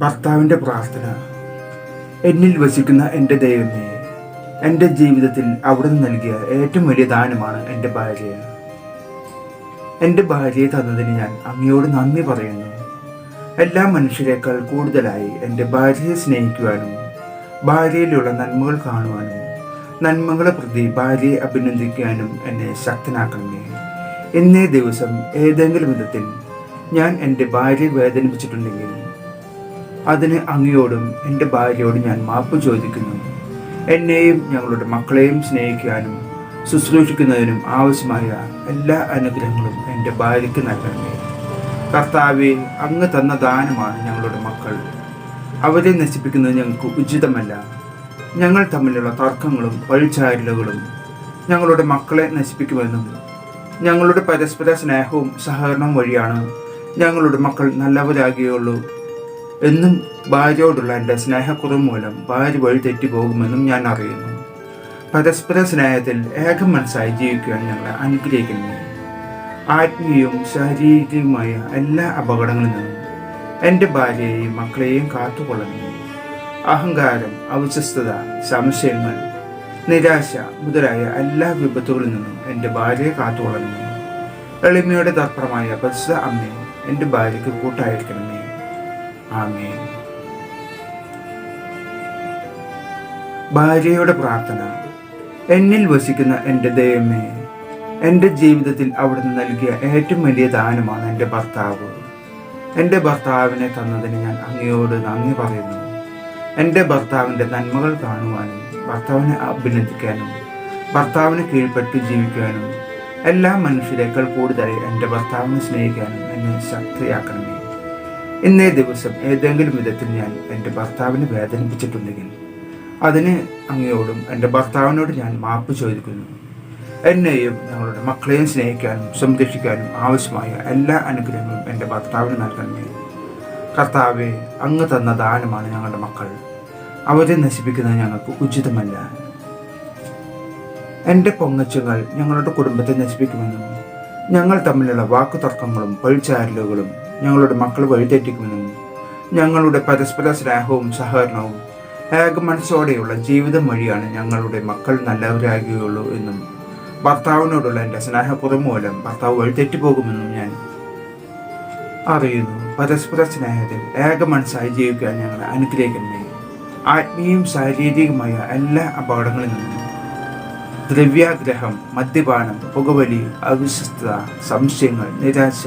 ഭർത്താവിന്റെ പ്രാർത്ഥന. എന്നിൽ വസിക്കുന്ന എന്റെ ദൈവമേ എന്റെ ജീവിതത്തിൽ അവിടുന്ന് നൽകിയ ഏറ്റവും വലിയ ദാനമാണ് എന്റെ ഭാര്യ. എന്റെ ഭാര്യയെ തന്നതിന് ഞാൻ അങ്ങയോട് നന്ദി പറയുന്നു. എല്ലാ മനുഷ്യരെക്കാൾ കൂടുതലായി എന്റെ ഭാര്യയെ സ്നേഹിക്കുവാനും ഭാര്യയിലുള്ള നന്മകൾ കാണുവാനും നന്മകളെ പ്രതി ഭാര്യയെ അഭിനന്ദിക്കാനും എന്നെ ശക്തനാക്കണമേ. ഇന്നേ ദിവസം ഏതെങ്കിലും വിധത്തിൽ ഞാൻ എന്റെ ഭാര്യയെ വേദനിപ്പിച്ചിട്ടുണ്ടെങ്കിൽ അതിന് അങ്ങയോടും എന്റെ ഭാര്യയോടും ഞാൻ മാപ്പ് ചോദിക്കുന്നു. എന്നെയും ഞങ്ങളുടെ മക്കളെയും സ്നേഹിക്കാനും ശുശ്രൂഷിക്കുന്നതിനും ആവശ്യമായ എല്ലാ അനുഗ്രഹങ്ങളും എന്റെ ഭാര്യയ്ക്ക് നൽകണമേ. കർത്താവെ അങ്ങ് തന്ന ദാനമാണ് ഞങ്ങളുടെ മക്കൾ. അവരെ നശിപ്പിക്കുന്നത് ഞങ്ങൾക്ക് ഉചിതമല്ല. ഞങ്ങൾ തമ്മിലുള്ള തർക്കങ്ങളും പഴിച്ചാരലുകളും ഞങ്ങളുടെ മക്കളെ നശിപ്പിക്കുമെന്നും ഞങ്ങളുടെ പരസ്പര സ്നേഹവും സഹകരണവും വഴിയാണ് ഞങ്ങളുടെ മക്കൾ നല്ലവരാകുകയുള്ളൂ എന്നും ഭാര്യയോടുള്ള എന്റെ സ്നേഹക്കുറവ് മൂലം ഭാര്യ വഴി തെറ്റിപ്പോകുമെന്നും ഞാൻ അറിയുന്നു. പരസ്പര സ്നേഹത്തിൽ ഏകം മനസ്സായി ജീവിക്കുവാൻ ഞങ്ങളെ അനുഗ്രഹിക്കുന്നു. ആത്മീയവും ശാരീരികവുമായ എല്ലാ അപകടങ്ങളിൽ നിന്നും എന്റെ ഭാര്യയെയും മക്കളെയും കാത്തുകൊള്ളുന്നു. അഹങ്കാരം അവിശ്വസ്തത സംശയങ്ങൾ നിരാശ മുതലായ എല്ലാ വിപത്തുകളിൽ നിന്നും എന്റെ ഭാര്യയെ കാത്തുകൊള്ളുന്നു. എളിമയുടെ തർപ്പണമായ പരിശുദ്ധ അമ്മയും എന്റെ ഭാര്യയ്ക്ക് കൂട്ടായിരിക്കണമേ. ആമേൻ. ഭാര്യയുടെ പ്രാർത്ഥന. എന്നിൽ വസിക്കുന്ന എന്റെ ദൈവമേ എന്റെ ജീവിതത്തിൽ അവിടുന്ന് നൽകിയ ഏറ്റവും വലിയ ദാനമാണ് എന്റെ ഭർത്താവ്. എന്റെ ഭർത്താവിനെ തന്നതിന് ഞാൻ അങ്ങയോട് നന്ദി പറയുന്നു. എന്റെ ഭർത്താവിന്റെ നന്മകൾ കാണുവാനും ഭർത്താവിനെ അഭിനന്ദിക്കാനും ഭർത്താവിന് കീഴ്പ്പെട്ട് ജീവിക്കാനും എല്ലാ മനുഷ്യരെക്കാൾ കൂടുതലായി എന്റെ ഭർത്താവിനെ സ്നേഹിക്കാനും എന്നെ ശക്തിയാക്കണമേ. ഇന്നേ ദിവസം ഏതെങ്കിലും വിധത്തിൽ ഞാൻ എന്റെ ഭർത്താവിനെ വേദനിപ്പിച്ചിട്ടുണ്ടെങ്കിൽ അതിന് അങ്ങയോടും എന്റെ ഭർത്താവിനോട് ഞാൻ മാപ്പ് ചോദിക്കുന്നു. എന്നെയും ഞങ്ങളുടെ മക്കളെയും സ്നേഹിക്കാനും സംരക്ഷിക്കാനും ആവശ്യമായ എല്ലാ അനുഗ്രഹങ്ങളും എന്റെ ഭർത്താവിന് നൽകണമേ കർത്താവെ അങ്ങ് തന്ന ദാനമാണ് ഞങ്ങളുടെ മക്കൾ. അവരെ നശിപ്പിക്കുന്നത് ഞങ്ങൾക്ക് ഉചിതമല്ല. എന്റെ പൊങ്ങച്ചങ്ങൾ ഞങ്ങളുടെ കുടുംബത്തെ നശിപ്പിക്കുമെന്നും ഞങ്ങൾ തമ്മിലുള്ള വാക്കുതർക്കങ്ങളും പഴിച്ചാരലുകളും ഞങ്ങളുടെ മക്കൾ വഴിതെറ്റിക്കുമെന്നും ഞങ്ങളുടെ പരസ്പര സ്നേഹവും സഹകരണവും ഏക മനസ്സോടെയുള്ള ജീവിതം വഴിയാണ് ഞങ്ങളുടെ മക്കൾ നല്ലവരാകുകയുള്ളൂ എന്നും ഭർത്താവിനോടുള്ള എന്റെ സ്നേഹക്കുറവ് മൂലം ഭർത്താവ് വഴിതെറ്റിപ്പോകുമെന്നും ഞാൻ അറിയുന്നു. പരസ്പര സ്നേഹത്തിൽ ഏക മനസ്സായി ജീവിക്കാൻ ഞങ്ങളെ അനുഗ്രഹിക്കണമേ. ആത്മീയവും ശാരീരികമായ എല്ലാ അപകടങ്ങളിൽ നിന്നും ദ്രവ്യാഗ്രഹം മദ്യപാനം പുകവലി അവിശ്വസ്തത സംശയങ്ങൾ നിരാശ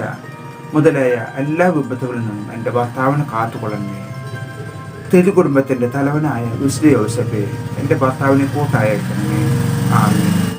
മുതലായ എല്ലാ വിപത്തുകളിൽ നിന്നും എന്റെ ഭർത്താവിനെ കാത്തുകൊള്ളണമേ. തിരു കുടുംബത്തിന്റെ തലവനായ വിശുദ്ധ യോസഫെ എന്റെ ഭർത്താവിനെ കൂട്ടായേക്കണമേ. ആമീൻ.